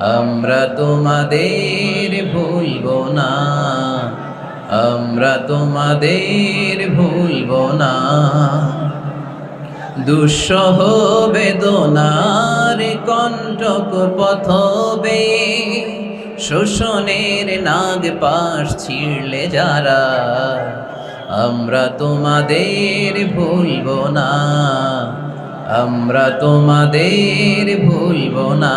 আমরা তোমাদের ভুলব না। আমরা তোমাদের ভুলব না। দুঃসহ বেদনার কণ্টক পথবে, শোষণের নাগ পাশ ছিঁড়লে যারা, আমরা তোমাদের ভুলব না। আমরা তোমাদের ভুলব না।